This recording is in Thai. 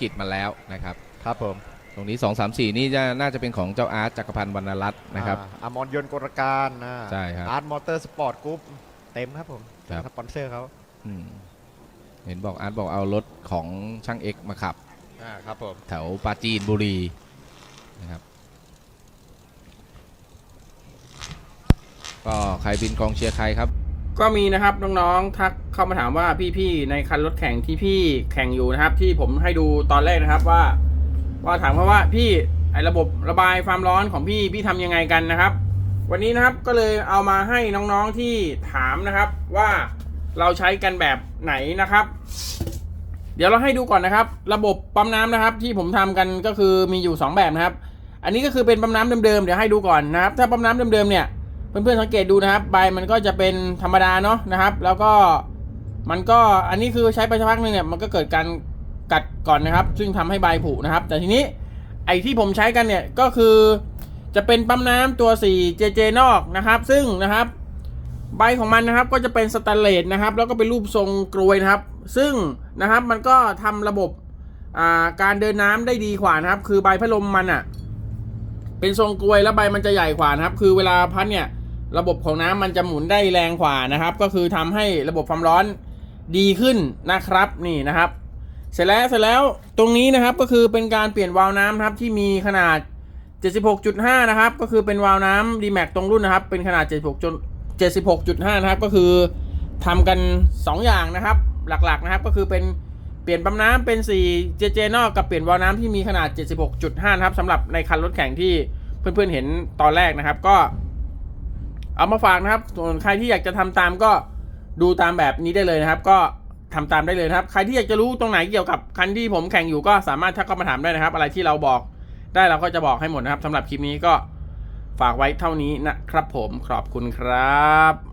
กิจมาแล้วนะครับ ครับผม ตรงนี้ 2 3 4 นี่จะน่าจะเป็นของเจ้าอาร์ตจักรพันธ์วรรณรัตน์นะครับ อ่าอมรยนต์กลการนะใช่ครับอาร์ตมอเตอร์สปอร์ตกรุ๊ปเต็มครับผมครับ สปอนเซอร์เขาอืมเห็นบอกอาร์ตบอกเอารถของช่างเอ็กมาขับ อ่าครับผม แถวปราจีนบุรีนะครับ ก็ใครบินกองเชียร์ใครครับ ก็มีนะครับน้องๆทักเข้ามาถามว่าพี่ๆในคันรถแข่งที่พี่แข่งอยู่นะครับ ที่ผมให้ดูตอนแรกนะครับว่า ว่าถามเขาว่าพี่ไอระบบระบายความร้อนของพี่พี่ทำยังไงกันนะครับ วันนี้นะครับก็เลยเอามาให้น้องๆที่ถามนะครับว่าเราใช้กันแบบไหนนะครับ เดี๋ยวเราให้ดูก่อนนะครับ ระบบปั๊มน้ำนะครับ ที่ผมทำกันก็คือมีอยู่ 2 แบบนะครับ อันนี้ก็คือเป็นปั๊มน้ำเดิมๆเดี๋ยวให้ดูก่อนนะครับ ถ้าปั๊มน้ำเดิมๆเนี่ย เพื่อนๆสังเกตดูนะครับ ใบมันก็จะเป็นธรรมดาเนาะนะครับ แล้วก็มันก็อันนี้คือใช้ไปสักพักหนึ่งเนี่ยมันก็เกิดการกัดก่อนนะครับ ซึ่งทำให้ใบผุนะครับ แต่ทีนี้ไอที่ผมใช้กันเนี่ยก็คือจะเป็นปั๊มน้ำตัว 4 JJ นอกนะครับ ซึ่งนะครับ ใบของมันนะครับก็จะเป็นสแตนเลสนะครับ แล้วก็เป็นรูปทรงกรวยนะครับ ซึ่งนะครับมันก็ทำระบบาการเดินน้ำได้ดีกว่านะครับ คือใบพัดลมมันอะ่ะเป็นทรงกลวยแล้วใบมันจะใหญ่กว่านะครับ คือเวลาพัดเนี่ย ระบบของน้ำมันจะหมุนได้แรงกว่านะครับ ก็คือทำให้ระบบความร้อนดีขึ้นนะครับนี่นะครับ เสร็จแล้วเสร็จแล้วตรงนี้นะครับก็คือเป็นการเปลี่ยนวาล์วน้ำครับที่มีขนาด 76.5 นะครับ ก็คือเป็นวาล์วน้ำ d m a x ตรงรุ่นนะครับ เป็นขนาด 76จน76.5 นะครับ ก็คือทำกัน 2 อย่างนะครับ หลักๆนะครับก็คือเป็นเปลี่ยนปั๊มน้ำเป็น4 JJ นอกกับเปลี่ยนวาล์วน้ำที่มีขนาด 76.5 นะครับสำหรับในคันรถแข่งที่เพื่อนๆเห็นตอนแรกนะครับ ก็ เอามาฝากนะครับ ส่วนใครที่อยากจะทำตามก็ดูตามแบบนี้ได้เลยนะครับ ก็ทำตามได้เลยนะครับ ใครที่อยากจะรู้ตรงไหนเกี่ยวกับคันที่ผมแข่งอยู่ก็สามารถทักเข้ามาถามได้นะครับ อะไรที่เราบอกได้เราก็จะบอกให้หมดนะครับสำหรับคลิปนี้ก็ฝากไว้เท่านี้นะครับผมขอบคุณครับ